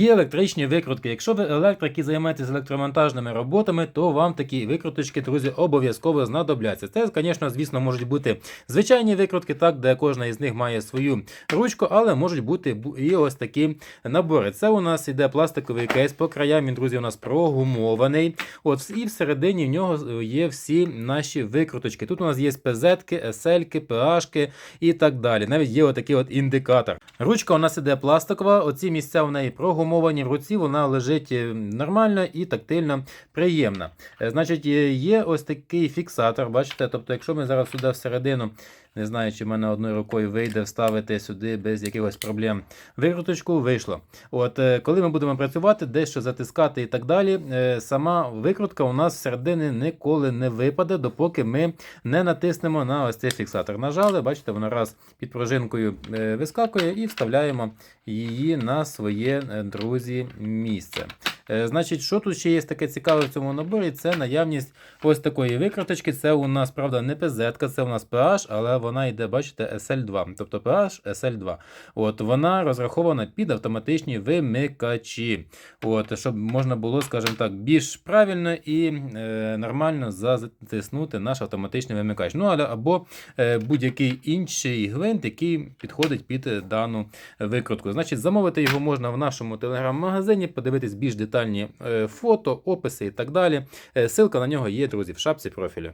Є електричні викрутки. Якщо ви електрик і займаєтесь електромонтажними роботами, то вам такі викруточки, друзі, обов'язково знадобляться. Це, звісно, звісно, можуть бути звичайні викрутки, так, де кожна із них має свою ручку, але можуть бути і ось такі набори. Це у нас іде пластиковий кейс по краям, він, друзі, у нас прогумований. От, і всередині в нього є всі наші викруточки. Тут у нас є ПЗ-ки, SL-ки, і так далі. Навіть є отакий от індикатор. Ручка у нас іде пластикова, оці місця в неї прогумовані в руці, вона лежить е, нормально і тактильно приємна. Е, Значить, є- є ось такий фіксатор, бачите? Тобто, якщо ми зараз сюди всередину, не знаю, чи в мене одною рукою вийде вставити сюди без якихось проблем. Викруточку вийшло. От е, коли ми будемо працювати, дещо затискати і так далі, е, сама викрутка у нас всередини ніколи не випаде, допоки ми не натиснемо на ось цей фіксатор. Нажали, бачите, вона раз під пружинкою е, вискакує і вставляємо її на своє, друзі, місце. Е, Значить, що тут ще є таке цікаве в цьому наборі? Це наявність ось такої викруточки. Це у нас, правда, не PZ, це у нас PH, але вона йде, бачите, SL2. Тобто PH SL2. От вона розрахована під автоматичні вимикачі. От, щоб можна було, скажімо так, більш правильно і е, нормально затиснути наш автоматичний вимикач. Ну, або е, будь-який інший гвинт, який підходить під е, дану викрутку. Значить, замовити його можна в нашому телеграм-магазині, подивитись більш детальні е, фото, описи і так далі. Силка Ссылка на нього є, друзі, в шапці профілю.